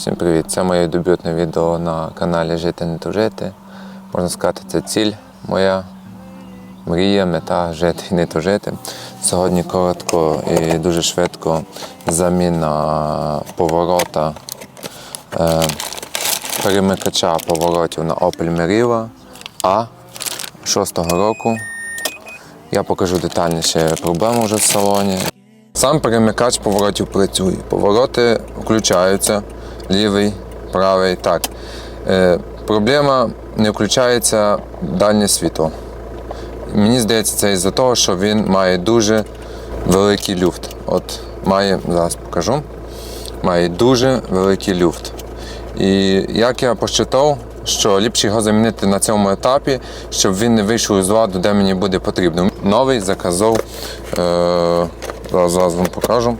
Всім привіт! Це моє дебютне відео на каналі Жити не тужити. Можна сказати, це ціль моя мрія, мета жити і не тужити. Сьогодні коротко і дуже швидко заміна поворота е, перемикача поворотів на Opel Meriva А 6-го року. Я покажу детальніше проблему вже в салоні. Сам перемикач поворотів працює. Повороти включаються, лівий, правий. Так. Е, проблема не включається дальнє світло. Мені здається, це із-за того, що він має дуже великий люфт. От має, зараз покажу, має дуже великий люфт. І як я посчитав, що ліпше його замінити на цьому етапі, щоб він не вийшов з ладу, де мені буде потрібно. Новий заказав, е, зараз вам покажу,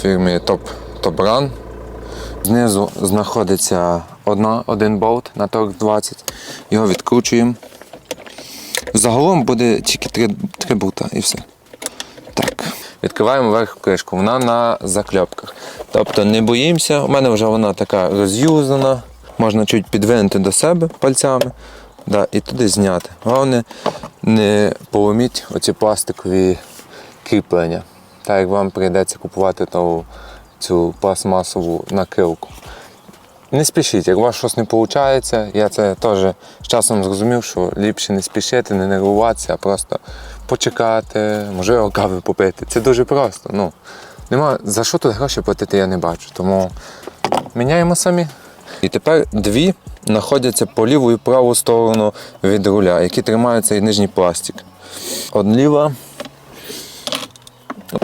фірмі Top, Top Run. Знизу знаходиться одна, один болт на торк 20. Його відкручуємо. Загалом буде тільки три, три болта і все. Так. Відкриваємо верх кришку, вона на закльопках. Тобто не боїмося, у мене вже вона така роз'юзана, можна чуть підвинути до себе пальцями да, і туди зняти. Головне не поломіть оці пластикові кріплення. Так як вам прийдеться купувати ту, цю пластмасову накилку. Не спішіть, як у вас щось не виходить, я це теж з часом зрозумів, що ліпше не спішити, не нервуватися, а просто почекати, можливо, кави попити. Це дуже просто. Ну, нема за що тут гроші платити, я не бачу. Тому міняємо самі. І тепер дві знаходяться по ліву і праву сторону від руля, які тримають цей нижній пластик. От.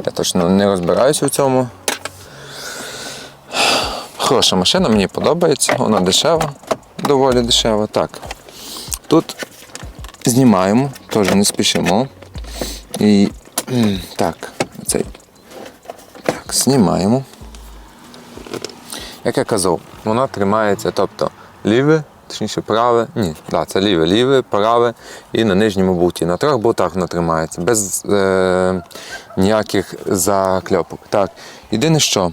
Я точно не розбираюся у цьому. Хороша машина, мені подобається, вона дешева, доволі дешева. Так. Тут знімаємо, теж не спішимо. І так, цей. Так, знімаємо. Як я казав, вона тримається, тобто ліве, точніше праве, ні, да, це ліве, ліве, праве і на нижньому болті. На трьох болтах вона тримається, без е, ніяких закльопок. Так, єдине що,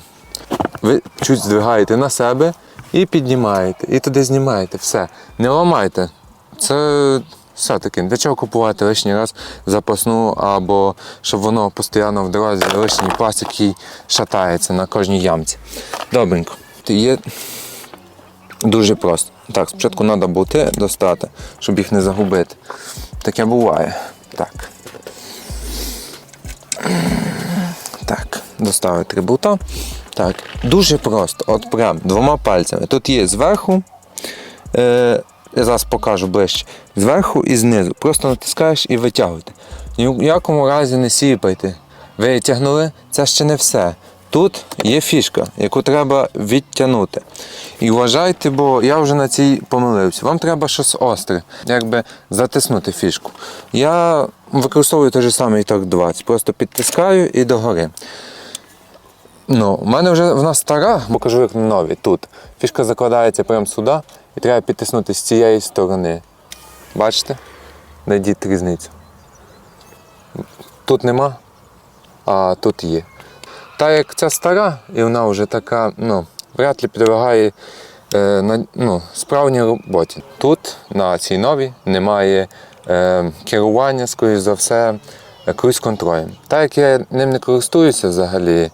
ви чуть здвигаєте на себе і піднімаєте, і туди знімаєте. Все. Не ламайте. Це все-таки для чого купувати лишній раз запасну, або щоб воно постійно в дорозі лишній пластик який шатається на кожній ямці. Добренько. Є дуже просто. Так, спочатку треба бути достати, щоб їх не загубити. Таке буває. Так. Так, доставити три болта. Так, дуже просто, от прям двома пальцями. Тут є зверху, е, я зараз покажу ближче. Зверху і знизу. Просто натискаєш і витягуєте. Ні в якому разі не сіпайте. Витягнули, це ще не все. Тут є фішка, яку треба відтягнути. І вважайте, бо я вже на цій помилився. Вам треба щось остре, якби затиснути фішку. Я використовую той же самий торк 20. Просто підтискаю і догори. Ну, у мене вже вона стара, бо кажу, як нові тут. Фішка закладається прямо сюди і треба підтиснути з цієї сторони. Бачите? Найдіть різницю. Тут нема, а тут є. Та як ця стара, і вона вже така, ну, вряд ли підлягає е, на ну, справній роботі. Тут на цій новій немає е, керування, скоріш за все, е, круїз-контролем. Так як я ним не користуюся взагалі,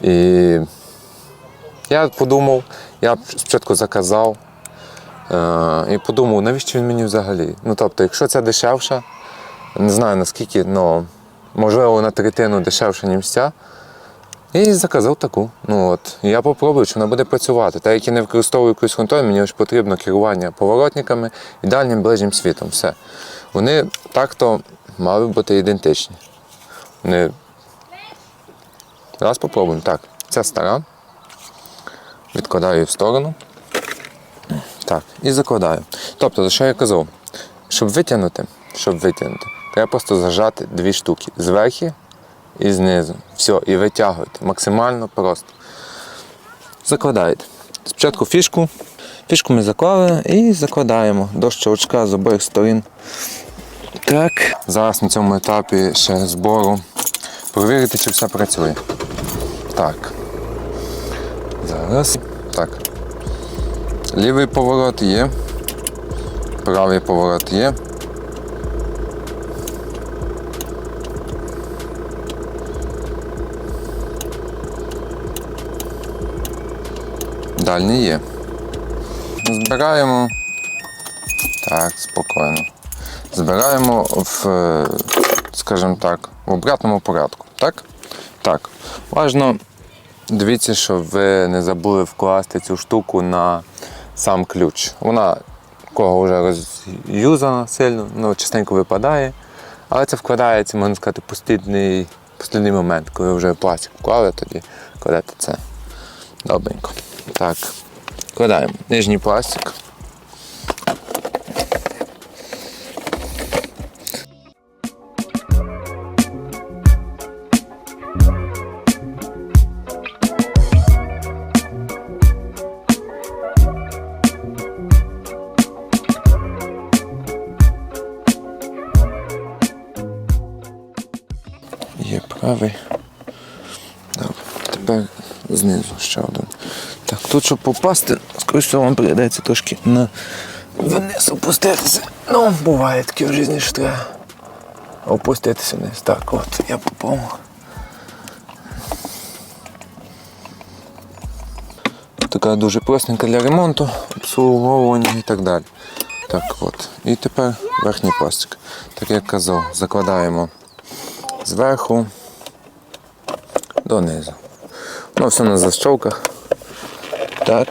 і я подумав, я спочатку заказав е, і подумав, навіщо він мені взагалі? Ну тобто, якщо це дешевше, не знаю наскільки, ну, можливо, на третину дешевше, ніж ця. І заказав таку. Ну от я попробую, чи вона буде працювати. Так як я не використовую круїз контроль, мені ж потрібно керування поворотниками і дальнім ближнім світом. Все. Вони так-то мали бути ідентичні. Вони... Зараз попробуємо. Так, ця стара. Відкладаю в сторону. Так, і закладаю. Тобто, за що я казав? Щоб витягнути, щоб витягнути, треба просто зажати дві штуки зверху і знизу. Все, і витягуєте. Максимально просто. Закладаєте. Спочатку фішку. Фішку ми заклали і закладаємо до щелчка з обох сторін. Так. Зараз на цьому етапі ще збору. Провірити, чи все працює. Так. Зараз. Так. Лівий поворот є. Правий поворот є. Дальній є. Збираємо. Так, спокійно. Збираємо в, е, скажімо так, в обратному порядку. Так? Так. Важно, дивіться, щоб ви не забули вкласти цю штуку на сам ключ. Вона кого вже розюзана сильно, ну, частенько випадає. Але це вкладається, можна сказати, постійний, постійний момент, коли вже пластик вклали, тоді кладете це. Добренько. Так. Вкладаємо нижній пластик. Є правий. Добре. Тепер знизу ще один. Так, тут, щоб попасти, скоріше вам прийдеться трошки на вниз опуститися. Ну, буває таке в житті, що треба опуститися вниз. Так, от, я попав. Така дуже простенька для ремонту, обслуговування і так далі. Так, от. І тепер верхній пластик. Так як казав, закладаємо зверху донизу. Ну, все на защолках. Так.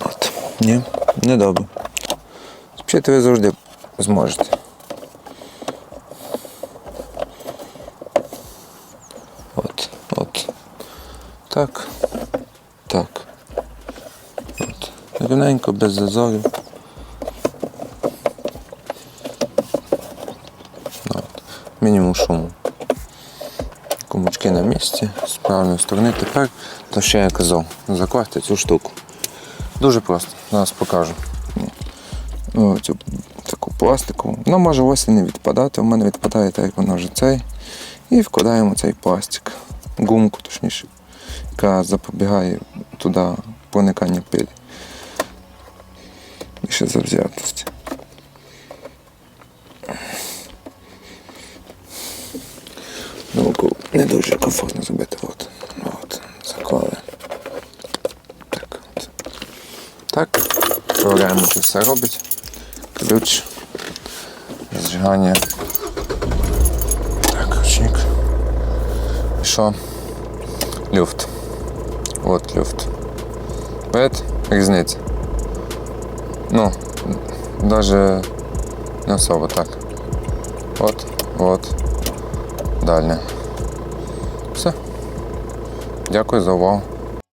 От. Ні, не добре. Вчити ви завжди зможете. От, от. Так. От. Рівненько, без зазорів. Мінімум шуму. Кумочки на місці з правильної сторони. Тепер, то ще я казав, закладьте цю штуку. Дуже просто, зараз покажу. О, цю таку пластикову. Вона може ось і не відпадати. У мене відпадає так, як вона вже цей. І вкладаємо цей пластик. Гумку, точніше, яка запобігає туди проникання пилі. Ще завзятості. Ну, не дуже комфортно зробити. От. От. Заклали. Так. От. Так. Провіряємо, чи все робить. Ключ. Зжигання. Так, ручник. І що? Люфт. От люфт. Бачите? Різниця. Ну, даже не особо так. От, от. далі. Все. Дякую за увагу.